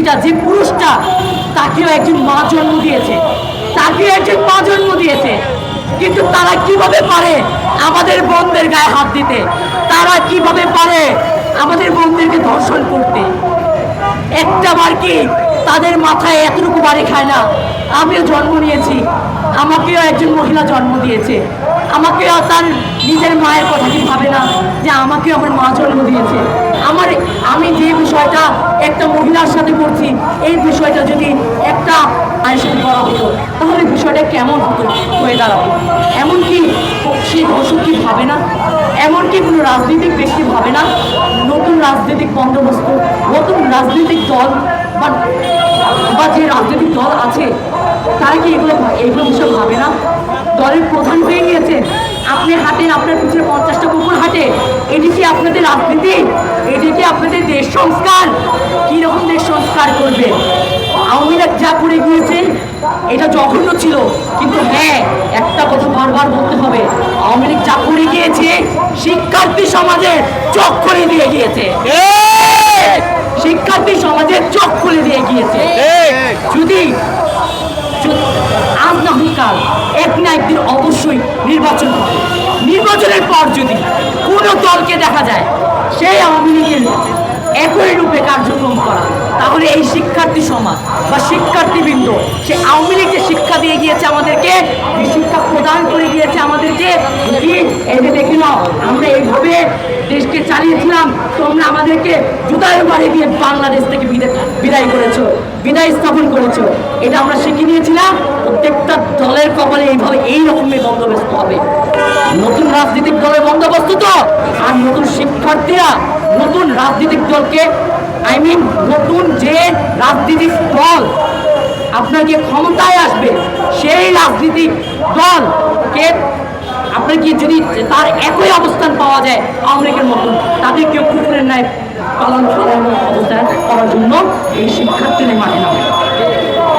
ব্যক্তিটা যে পুরুষটা তাকেও একজন মা জন্ম দিয়েছে, তাকেও একজন মা জন্ম দিয়েছে, কিন্তু তারা কীভাবে পারে আমাদের বোনদের গায়ে হাত দিতে? তারা কীভাবে পারে আমাদের বোনদেরকে ধর্ষণ করতে? একটা বার কি তাদের মাথায় এতটুকু বাড়ি খায় না? আমিও জন্ম নিয়েছি, আমাকেও একজন মহিলা জন্ম দিয়েছে আমাকেও তার নিজের মায়ের কথা কি ভাবে না যে আমাকেও আমার মা জন্ম দিয়েছে? আমার, আমি যে বিষয়টা একটা মহিলার সাথে করছি, এই বিষয়টা যদি একটা সাথে করা হতো, তাহলে বিষয়টা কেমন হতো হয়ে দাঁড়াতো? এমনকি সেই ধর্ষক কি ভাবে না? এমনকি কোনো রাজনৈতিক ব্যক্তি ভাবে না? নতুন রাজনৈতিক বন্দোবস্ত, নতুন রাজনৈতিক দল, বা যে রাজনৈতিক দল আছে, তারা কি এগুলো এগুলো বিষয় ভাবে না? দলের প্রধান হয়ে গিয়েছে, আপনি হাটে আপনার পিছনে পঞ্চাশটা কুকুর হাটে, এটি কি আপনাদের রাজনীতি? এটি কি আপনাদের দেশ সংস্কার? সংস্কার করবে। আওয়ামী লীগ যা করে গিয়েছে এটা জঘন্য ছিল। কিন্তু হ্যাঁ একটা কথা বারবার বলতে হবে। আওয়ামী লীগ যা করে গিয়েছে শিক্ষার্থী সমাজের চোখ করে দিয়ে গিয়েছে। শিক্ষার্থী সমাজের চোখ খুলে দিয়ে গিয়েছে। যদি আজ না কাল, এক না একদিন অবশ্যই নির্বাচন হবে। নির্বাচনের পর যদি কোনো দলকে দেখা যায় সেই আওয়ামী লীগের একই রূপে কার্যক্রম করা তাহলে এই শিক্ষার্থী সমাজ বা শিক্ষার্থীবৃন্দ, সে আওয়ামী লীগ যে শিক্ষা দিয়ে গিয়েছে আমাদেরকে শিক্ষা প্রদান করে গিয়েছে আমাদেরকে এতে দেখি নাও, আমরা এইভাবে দেশকে চালিয়েছিলাম, তোমরা আমাদেরকে জুতার বাড়ি দিয়ে বাংলাদেশ থেকে বিদায় করেছ। বিদায় স্থাপন করেছ। এটা আমরা শিখে নিয়েছিলাম প্রত্যেকটা দলের কপালে এইভাবে এই রকমের বন্দোবস্ত হবে। নতুন রাজনৈতিক দলের বন্দোবস্ত তো, আর নতুন শিক্ষার্থীরা নতুন রাজনৈতিক দলকে আই মিন নতুন যে রাজনৈতিক দল আপনার যে ক্ষমতায় আসবে, সেই রাজনীতিক দলকে আপনার কি যদি তার একই অবস্থান পাওয়া যায় আওয়ামী লীগের মতন তাদেরকে কুকুরের ন্যায় পালন পালন অবস্থান করার জন্য এই শিক্ষার্থীদের মাঠে নামে।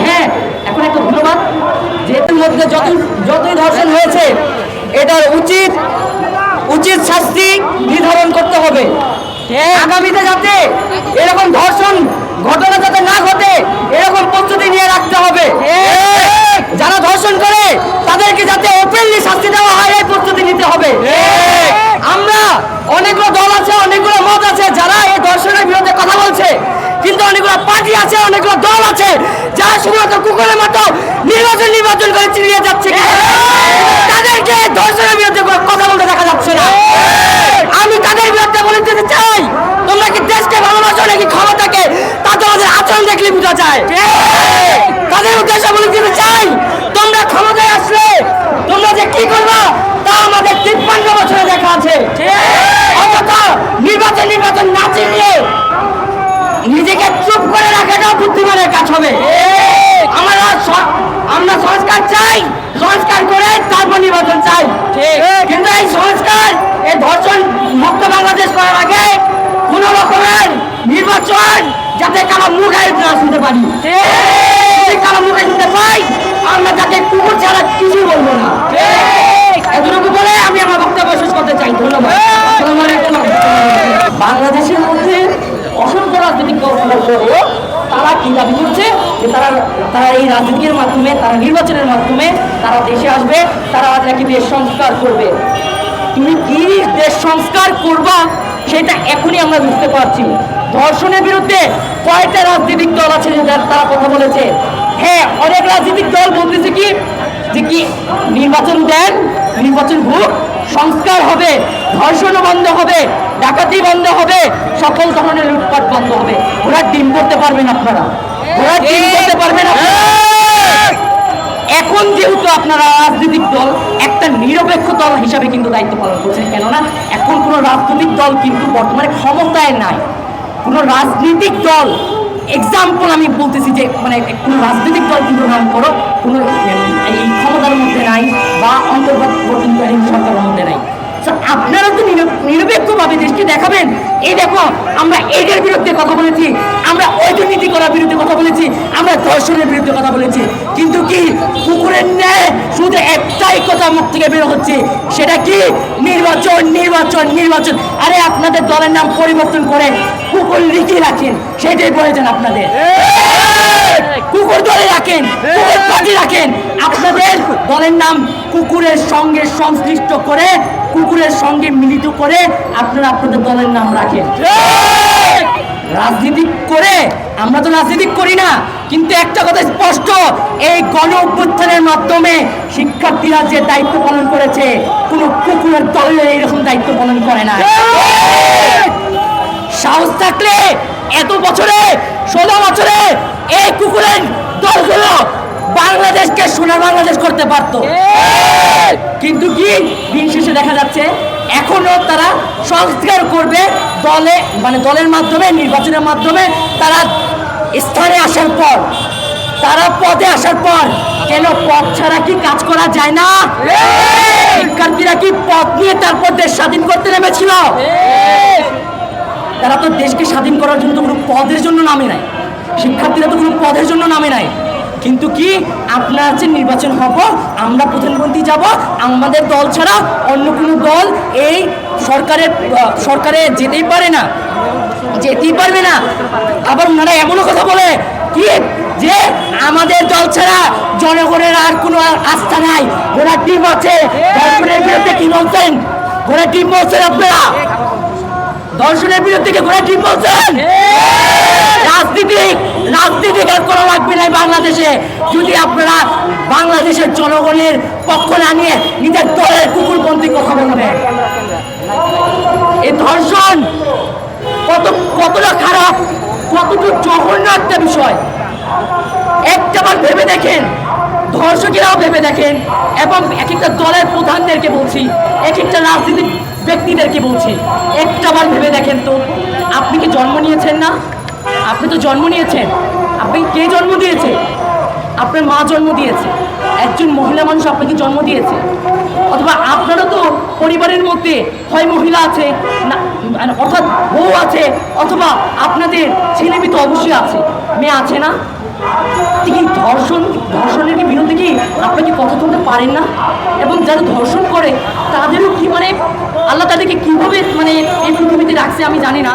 হ্যাঁ এখন একটা ধন্যবাদ। যেহেতু মধ্যে যত যতই ধর্ষণ হয়েছে, এটার উচিত উচিত শাস্তি নির্ধারণ করতে হবে। আগামীতে যাতে এরকম ধর্ষণ ঘটনা যাতে না ঘটে, এরকম প্রস্তুতি নিয়ে রাখতে হবে। যারা ধর্ষণ করে, তাদেরকে যাতে ওপেনলি শাস্তি দেওয়া হয়, এই প্রস্তুতি নিতে হবে আমরা অনেকগুলো দল আছে অনেকগুলো মত আছে যারা এই ধর্ষণের বিরুদ্ধে কথা বলছে কিন্তু অনেকগুলো পার্টি আছে, অনেকগুলো দল আছে, যারা শুধুমাত্র কুকুরের মতো নির্বাচন নির্বাচন করে চিনিয়ে যাচ্ছে। তাদেরকে ধর্ষণের বিরুদ্ধে কথা বলতে দেখা যাচ্ছে না। আমি তাদের বিরুদ্ধে বলে দিতে চাই, তোমরা কি দেশকে ভালোবাসো নাকি ক্ষমতাকে? তা তোমাদের আচরণ দেখলে বোঝা যায়। তাদের উদ্দেশ্যে বলে দিতে চাই, তোমরা ক্ষমতায় আসলে তোমরা যে কি করবা তা আমাদের তিপ্পান্ন বছরে দেখা আছে অথচ নির্বাচন নির্বাচন না চিনলে নিজেকে চুপ করে রাখাটাও কাজ হবে। আমরা আমরা সংস্কার চাই সংস্কার করে তারপর নির্বাচন চাই। কিন্তু এই সংস্কার এই ধর্ষণ মুক্ত বাংলাদেশ করার আগে কোন রকমের নির্বাচন যাতে কারও মুখে না শুনতে পারি। কারও মুখে শুনতে পাই আমরা তাকে কুকুর ছাড়া কিছুই বলব না। এতটুকু বলে আমি আমার বক্তব্য শেষ করতে চাই। ধন্যবাদ। বাংলাদেশের মধ্যে অসংখ্য রাজনৈতিক দল সদস্য তারা কি দাবি করছে যে তারা তারা এই রাজনীতির মাধ্যমে, তারা নির্বাচনের মাধ্যমে তারা দেশে আসবে, তারা নাকি দেশ সংস্কার করবে। তুমি কি দেশ সংস্কার করবা, সেটা এখনই আমরা বুঝতে পারছি ধর্ষণের বিরুদ্ধে কয়টা রাজনৈতিক দল আছে যে তারা কথা বলেছে? হ্যাঁ অনেক রাজনৈতিক দল বলতেছে কি, যে কি নির্বাচন দেন, নির্বাচন হোক সংস্কার হবে ধর্ষণ বন্ধ হবে। ডাকাতি বন্ধ হবে, সকল ধরনের লুটপাট বন্ধ হবে। ঘোড়ার ডিম করতে পারবেন আপনারা। ঘোড়ার ডিম করতে পারবেন এখন যেহেতু আপনারা রাজনৈতিক দল, একটা নিরপেক্ষ দল হিসাবে কিন্তু দায়িত্ব পালন করছেন, কেননা এখন কোনো রাজনৈতিক দল কিন্তু বর্তমানে ক্ষমতায় নাই। কোনো রাজনৈতিক দল এক্সাম্পল আমি বলতেছি যে মানে কোনো রাজনৈতিক দল কিন্তু নাম করো, কোনো, এই ক্ষমতার মধ্যে নাই বা অন্তর্বর্তীকালীন সরকারের মধ্যে নাই। আপনারা তো নির- নিরপেক্ষভাবে দেশকে দেখাবেন? এই দেখো, আমরা এটার বিরুদ্ধে কথা বলেছি, আমরা দুর্নীতি করার বিরুদ্ধে কথা বলেছি, আমরা ধর্ষণের বিরুদ্ধে কথা বলেছি। কিন্তু কি কুকুরের ন্যায় শুধু একটাই কথা মুখ থেকে বের হচ্ছে? সেটা কি? নির্বাচন নির্বাচন নির্বাচন। আরে আপনাদের দলের নাম পরিবর্তন করে কুকুর লিখিয়ে রাখেন, সেটাই বলেছেন আপনাদের। কুকুর দলে রাখেন, কুকুর পার্টি রাখেন। আপনাদের দলের নাম কুকুরের সঙ্গে সংশ্লিষ্ট করে কুকুরের সঙ্গে মিলিত করে আপনারা আপনাদের দলের নাম রাখেন। রাজনীতি করে, আমরা তো রাজনীতি করি না, কিন্তু একটা কথা স্পষ্ট, এই গণ অভ্যুত্থানের মাধ্যমে শিক্ষার্থীরা যে দায়িত্ব পালন করেছে, কোনো কুকুরের দলে এইরকম দায়িত্ব পালন করে না। সাহস থাকলে এত বছরে, ষোলো বছরে এই কুকুরের দলগুলো বাংলাদেশকে সোনার বাংলাদেশ করতে পারতো। কিন্তু কি? দিন শেষে দেখা যাচ্ছে এখনও তারা সংস্কার করবে দলে মানে দলের মাধ্যমে নির্বাচনের মাধ্যমে তারা স্থানে আসার পর। তারা পদে আসার পর। কেন পদ ছাড়া কি কাজ করা যায় না? শিক্ষার্থীরা কি পদ নিয়ে তারপর দেশ স্বাধীন করতে নেমেছিল? তারা তো দেশকে স্বাধীন করার জন্য তো কোনো পদের জন্য নামে নাই। শিক্ষার্থীরা তো কোনো পদের জন্য নামে নাই। কিন্তু কি? আপনার যে নির্বাচন হব, আমরা প্রধানমন্ত্রী যাব, আমাদের দল ছাড়া অন্য কোনো দল এই সরকারের, সরকারে যেতেই পারে না, যেতেই পারবে না। আবার ওনারা এমনও কথা বলে, কি? যে আমাদের দল ছাড়া জনগণের আর কোনো আস্থা নাই। ওরা টিম আছে। বিরুদ্ধে কি বলছেন? ওরা টিম বলছেন আপনারা। দর্শনের বিরুদ্ধে কে ঘোরা ঠিক বলছেন? রাজনীতি রাজনীতি আর করা লাগবে না বাংলাদেশে? যদি আপনারা বাংলাদেশের জনগণের পক্ষ না নিয়ে নিজের দলের কুকুরপন্থী কথা বলবেন। এই ধর্ষণ কত কতটা খারাপ কতটুকু জঘন্য একটা বিষয়। একটাবার ভেবে দেখেন ধর্ষকেরাও ভেবে দেখেন এবং এক একটা দলের প্রধানদেরকে বলছি এক একটা রাজনীতিক ব্যক্তিদেরকে বলছি। একটাবার ভেবে দেখেন তো, আপনি কি জন্ম নিয়েছেন না? আপনি তো জন্ম নিয়েছেন। আপনি কে জন্ম দিয়েছে? আপনার মা জন্ম দিয়েছে। একজন মহিলা মানুষ আপনাকে জন্ম দিয়েছে। অথবা আপনারও তো পরিবারের মধ্যে হয় মহিলা আছে, না মানে অর্থাৎ বউ আছে, অথবা আপনাদের ছেলে মেয়ে তো অবশ্যই আছে। মেয়ে আছে না? ধর্ষণ ধর্ষণের কি বিরুদ্ধে কি আপনি কি কথা তুলতে পারেন না। এবং যারা ধর্ষণ করে, তাদেরও কি মানে আল্লাহ তাদেরকে কীভাবে মানে এই পৃথিবীতে রাখছে আমি জানি না।